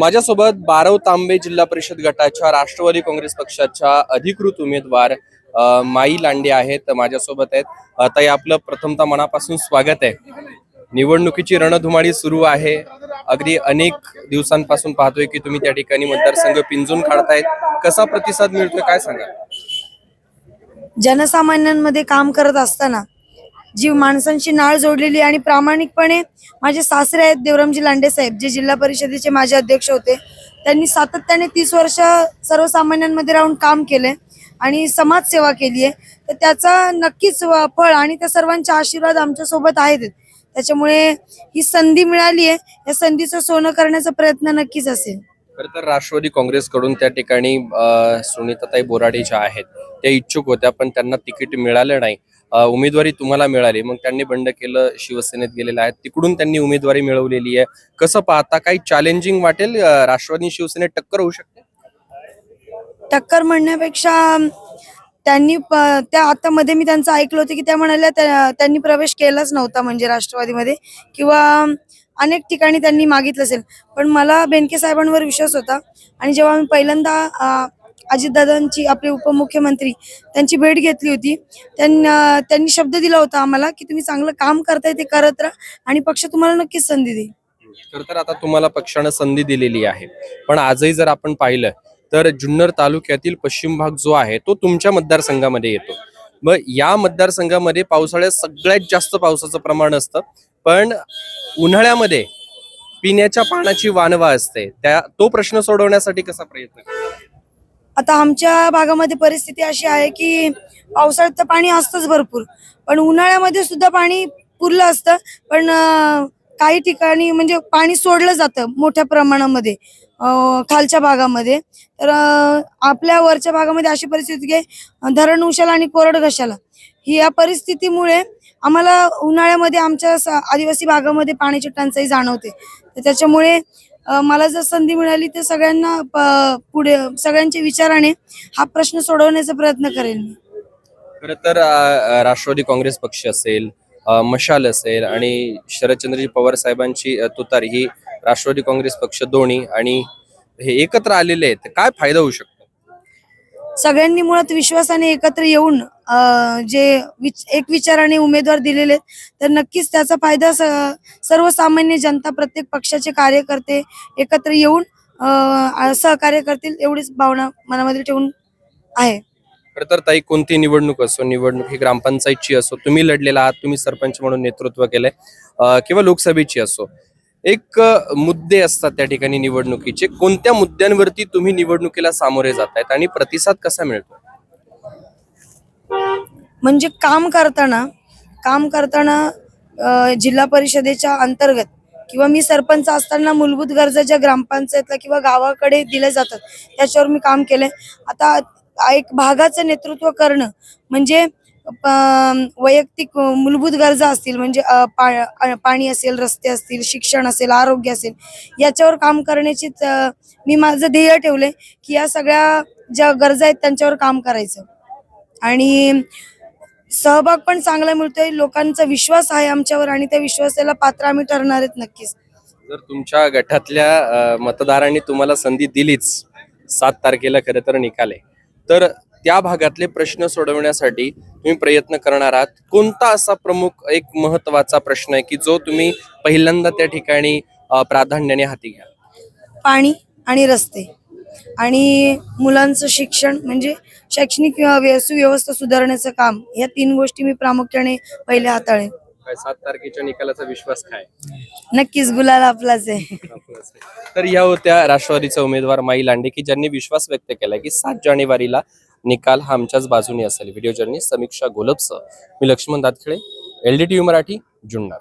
माझ्यासोबत बारव तांबे जिल्हा परिषद गटाच्या राष्ट्रवादी काँग्रेस पक्षाच्या अधिकृत उमेदवार माई लांडे आहेत माझ्यासोबत आहेत. आता ताई आपलं प्रथमतः मनापासून स्वागत आहे. निवडणुकीची रणधुमाळी सुरू आहे. अगदी अनेक दिवसांपासून पाहतोय की तुम्ही त्या ठिकाणी मतदारसंघ पिंजून काढतायत. कसा प्रतिसाद मिळतोय काय सांगा जनसामान्यांमध्ये काम करत असताना जी माणसांची नाळ जोडलेली आणि प्रामाणिकपणे माझे सासरे आहेत देवरामजी लांडे साहेब जे जिल्हा परिषदेचे माझे अध्यक्ष होते. त्यांनी सातत्याने तीस वर्ष सर्वसामान्यांमध्ये राहून काम केलंय आणि समाजसेवा केली आहे. तर त्याचा नक्कीच फळ आणि त्या सर्वांचे आशीर्वाद आमच्यासोबत आहेत. त्याच्यामुळे ही संधी मिळाली आहे. या संधीचं सोनं करण्याचा प्रयत्न नक्कीच असेल. खर तर राष्ट्रवादी काँग्रेसकडून त्या ठिकाणी सुनीताताई बोराडे ज्या आहेत त्या इच्छुक होत्या पण त्यांना तिकीट मिळालं नाही. उमेदवारी तुम्हाला मिळाली. मग त्यांनी बंड केलं शिवसेनेत गेलेलं आहे तिकडून त्यांनी उमेदवारी मिळवलेली आहे. कसं पाहता काही चॅलेंजिंग वाटेल? राष्ट्रवादी शिवसेनेत टक्कर होऊ शकते? टक्कर म्हणण्यापेक्षा त्यांनी त्या आता मध्ये मी त्यांचं ऐकलं होतं की त्या म्हणाल्या त्यांनी प्रवेश केलाच नव्हता म्हणजे राष्ट्रवादीमध्ये. किंवा अनेक ठिकाणी त्यांनी मागितलं असेल. पण मला बेनके साहेबांवर विश्वास होता. आणि जेव्हा मी पहिल्यांदा अजितदादांची आपले उपमुख्यमंत्री त्यांची भेट घेतली होती. त्यांना त्यांनी शब्द दिला होता आम्हाला की तुम्ही चांगलं काम करताय ते करत राहा आणि पक्ष तुम्हाला नक्कीच संधी देईल. खर तर आता तुम्हाला पक्षानं संधी दिलेली आहे. पण आजही जर आपण पाहिलं तर जुन्नर तालुक्यातील पश्चिम भाग जो आहे तो तुमच्या मतदारसंघामध्ये येतो. मग या मतदारसंघामध्ये पावसाळ्यात सगळ्यात जास्त पावसाचं प्रमाण असतं. पण उन्हाळ्यामध्ये पिण्याच्या पाण्याची वानवा असते. त्या तो प्रश्न सोडवण्यासाठी कसा प्रयत्न आता आमच्या भागामध्ये परिस्थिती अशी आहे की पावसाळ्यात तर पाणी असतंच भरपूर पण उन्हाळ्यामध्ये सुद्धा पाणी पुरलं असतं पण काही ठिकाणी म्हणजे पाणी सोडलं जातं मोठ्या प्रमाणामध्ये खालच्या भागामध्ये. तर आपल्या वरच्या भागामध्ये अशी परिस्थिती आहे की धरण उशाला आणि कोरड घशाला. ही या परिस्थितीमुळे आम्हाला उन्हाळ्यामध्ये आमच्या आदिवासी भागामध्ये पाण्याची टंचाई जाणवते. तर त्याच्यामुळे मला जर संधी मिळाली तर सगळ्यांना पुढे सगळ्यांच्या विचाराने हा प्रश्न सोडवण्याचा प्रयत्न करेल मी. खर तर राष्ट्रवादी काँग्रेस पक्ष असेल मशाल असेल आणि शरदचंद्रजी पवार साहेबांची तुतारी ही राष्ट्रवादी काँग्रेस पक्ष दोन्ही आणि हे एकत्र आलेले आहेत तर काय फायदा होऊ शकतो? सगळ्यांनी मुळात विश्वासाने एकत्र येऊन जे विच- एक विचाराने उमेदवार दिलेले तर नक्कीच त्याचा फायदा सर्वसामान्य जनता प्रत्येक पक्षाचे कार्यकर्ते एकत्र येऊन सहकार्य करतील एवढीच भावना मनामध्ये ठेवून आहे. खर तर ताई कोणती निवडणूक असो निवडणूक ही ग्रामपंचायतची असो तुम्ही लढलेला आहात तुम्ही सरपंच म्हणून नेतृत्व केलंय किंवा लोकसभेची असो एक मुद्दे असतात त्या ठिकाणी निवडणुकीचे. कोणत्या मुद्द्यांवरती तुम्ही निवडणुकीला सामोरे जातायत आणि प्रतिसाद कसा मिळतो? म्हणजे काम करताना काम करताना जिल्हा परिषदेच्या अंतर्गत किंवा मी सरपंच असताना मूलभूत गरजा ज्या ग्रामपंचायतला किंवा गावाकडे दिल्या जातात त्याच्यावर मी काम केलंय. आता एक भागाचं नेतृत्व करणं म्हणजे वैयक्तिक मूलभूत गरजा असतील म्हणजे पाणी असेल रस्ते असतील शिक्षण असेल आरोग्य असेल याच्यावर काम करण्याची मी माझं ध्येय ठेवलंय की या सगळ्या ज्या गरजा आहेत त्यांच्यावर काम करायचं. आणि सहभाग पण चांगला मिळतोय लोकांचा विश्वास आहे आमच्यावर आणि त्या विश्वासाला पात्र आम्ही ठरणार आहेत नक्कीच. जर तुमच्या गटातल्या मतदारांनी तुम्हाला संधी दिलीच सात तारखेला खरं तर निकाल आहे. तर त्या भागातले प्रश्न सोडवण्यासाठी तुम्ही प्रयत्न करणार आहात. कोणता असा प्रमुख एक महत्त्वाचा प्रश्न आहे की जो तुम्ही पहिल्यांदा त्या ठिकाणी प्राधान्याने हाती घ्या? पाणी आणि रस्ते. आणि मुलांचं शिक्षण म्हणजे शैक्षणिक व्य- सुव्यवस्था सुधारण्याचं काम या तीन गोष्टी मी प्रामुख्याने पहिले हाताळेन. काय सात तारखेच्या निकालाचा विश्वास काय? नक्कीच गुलाल आपलाच आहे. तर या होत्या राष्ट्रवादीचा उमेदवार माई लांडे की ज्यांनी विश्वास व्यक्त केला की सात जानेवारीला निकाल हा आमच्याच बाजूने असेल. व्हिडिओ जर्नी समीक्षा गोलपसह मी लक्ष्मण दातखिळे व्ही मराठी जुन्नर.